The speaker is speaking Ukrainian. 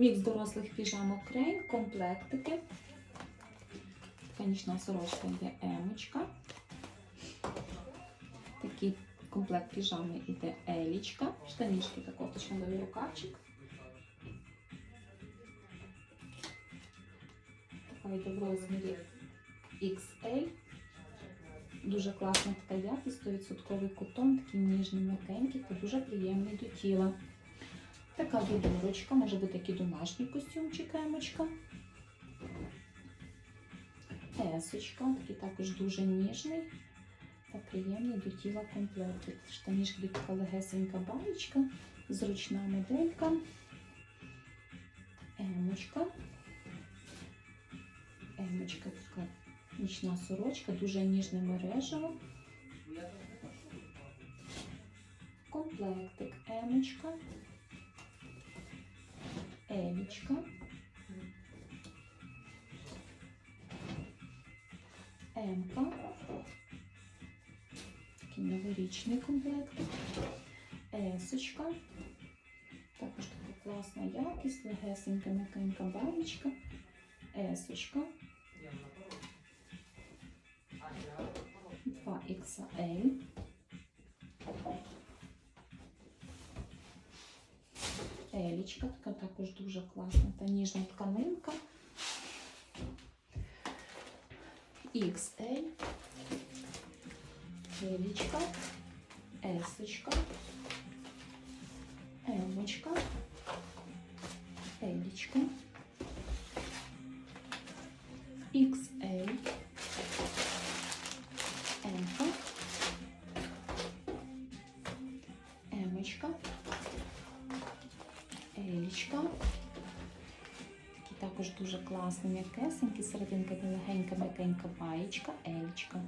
Мікс дорослих піжамок крейн, комплектики. Така сорочка йде емочка. Такий комплект піжами йде елічка. Штанішки та кофточка рукавчик. Така йде в розмірі XL. Дуже класна така якість, 100% кутон, такий ніжний, м'якенький та дуже приємний до тіла. Така відорочка, може бути такий домашній костюмчик емочка. Есочка, такий також дуже ніжний та приємний до тіла комплект. Штанішки така легесенька баєчка, зручна моделька. Емочка. Емочка така нічна сорочка, дуже ніжне мережево. Комплектик емочка. Елічка. Емка. Такий новорічний комплектик. Есочка. Також така класна якість, легесенька м'якенька бабочка. Есочка. 2XL. Елічка, така також дуже класна та ніжна тканинка. XL. Елічка. Есочка. Емочка. Елічка. Елічка. Такий також дуже класний м'якесенький, серединка легенька, м'якенька баєчка, елічка.